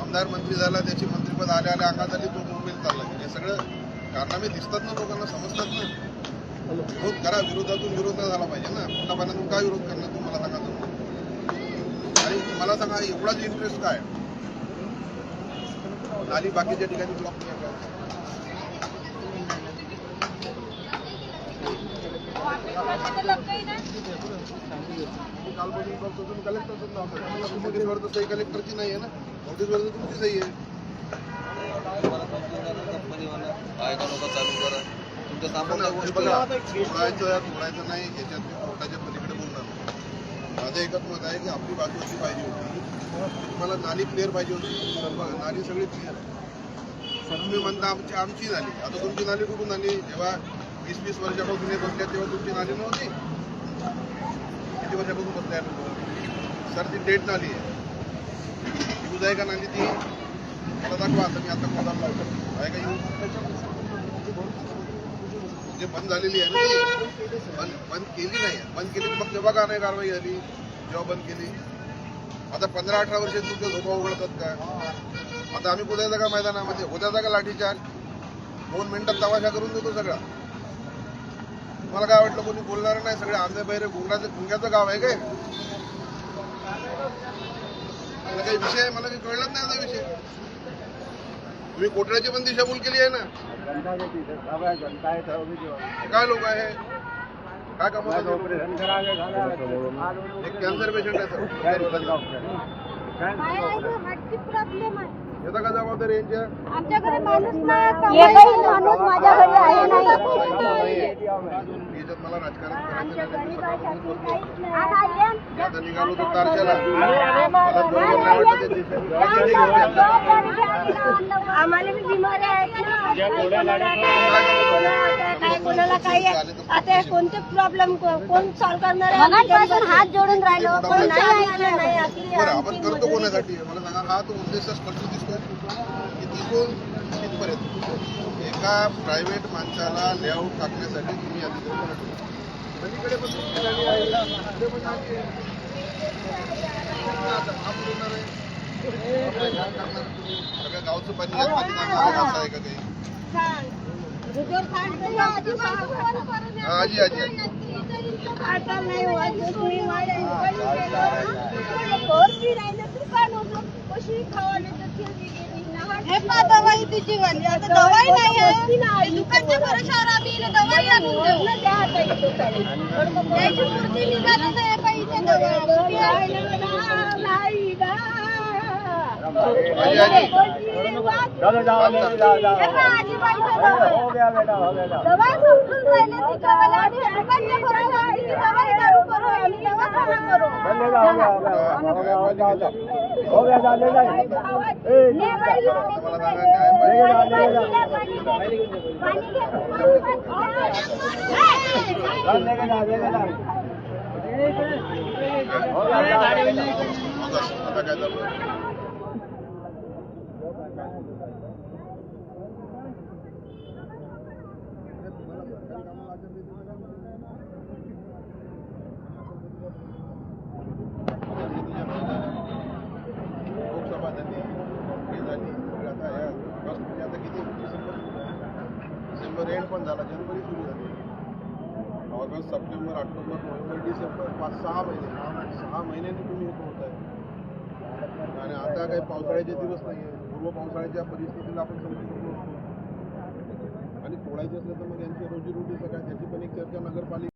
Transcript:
आमदार मंत्री झाला त्याची मंत्रीपद आल्या आल्या अंगात आली तो मुंबईत चालला. हे सगळं कारनामे दिसतात ना लोकांना समजतात ना. विरोध करा विरोधातून विरोध नाही झाला पाहिजे ना. पोटा पाण्यातून काय विरोध करणार? तुम्हाला सांगा तुम्ही. आणि मला सांगा एवढाच इंटरेस्ट काय? नाली बाकीच्या ठिकाणी ब्लॉक नाही का कालपासून बघतो तुम्ही कलेक्टरच नाव नोटीसवर तर सही कलेक्टरची नाही आहे ना नोटीसवर तर तुमची सही आहे बायका लोक चालू करा तुमच्या सामान हे तोडायचं तोडायचं नाही याच्यात मी कोर्टाच्या पलीकडे बोलणार नाही. माझं एकच मत आहे की आपली बाजू अशी पाहिजे होती. तुम्हाला नाली क्लिअर पाहिजे होती तर नाली सगळी क्लिअर आहे तुम्ही म्हणता आमची आमची नाली आता तुमची नाली कुठून आली? जेव्हा वीस वीस वर्षापासून हे बसल्या तेव्हा तुमची नाली नव्हती? किती वर्षापासून बसल्या सर ती डेट नाली आहे. यूज आहे का नाली ती? मला दाखवा आता मी आता कोणाला लावतो. आहे का यूज जे म्हणजे बंद झालेली आहे ना ती? बंद बंद केली नाही. बंद केली तर मग तेव्हा का नाही कारवाई झाली? जेव्हा बंद केली? आता पंधरा अठरा वर्ष तुमच्या झोपा उघडतात का? आता आम्ही कुठे का मैदानामध्ये? होत्या का लाठीचार्ज? दोन मिनिटात तमाशा करून देतो सगळा. मला काय वाटलं कोणी बोलणार नाही? सगळे आंबे बहिरे गुंडाचं गुंग्याचं गाव आहे काय? मला काही विषय आहे, मला काही कळलंच नाही आता विषय. तुम्ही कोटड्याची पण दिशाभूल केली आहे ना? काय लोक आहे? काय काम एक कॅन्सर पेशंट आहे सर काय प्रॉब्लेम आहे. येता का जबाबदारी यांच्या आमच्याकडे माणूस नाही एकही माणूस माझ्या घरी आहे नाही. मला राजकारण करायचं आता निघालो तर मला नाही वाटत ते. आम्हाला बिमारी कोणाला काही आहे. आता कोणते प्रॉब्लेम कोण सॉल्व करणार आहे? हात जोडून राहिलो. पण नाही आलं नाही आपली बरं आपण आमची करतो मदत- कोणासाठी? मला सांगा हा तो उद्देश स्पष्ट दिसतोय की तिथून तिथपर्यंत. एका प्रायव्हेट माणसाला लेआउट टाकण्यासाठी तुम्ही हा? सगळ्या गावचं पाणी असं आहे का काही आजी आजी आता नाही वाजत मी माझ्या इकडे गेलो ना, पोरगी नव्हतं. कशी खावाने तर ठेवली दवाई तिची वाली. आता दवाई नाही दुकानच्या भरोश्यावर आम्ही दवाई आणून देऊ. त्याची मूर्ती निघाली नाही काही दवाई. नाही ना. आजी आजी हे पहा आजीबाईचं दवाई. दवा समजून राहिले ती गावाला आणि दुकानच्या भरोश्यावर आम्ही दवाई दारू करू आम्ही दवाखाना करू. ले बाई, मला सांगा काय पाहिजे पाणी घे. मग असं आता काय झालं लोकसभा हे डिसेंबर डिसेंबर जानेवारी सुरू August September October November December पाच सहा महिने सहा महिने तुम्ही हे होत आहे आणि आता काही पावसाळ्याचे दिवस नाही आहे पूर्व पावसाळ्याच्या परिस्थितीला आपण समजू शकतो आणि तोडायचं असलं तर मग यांची रोजीरोटीचं काय त्याची पण एक चर्चा नगरपालिका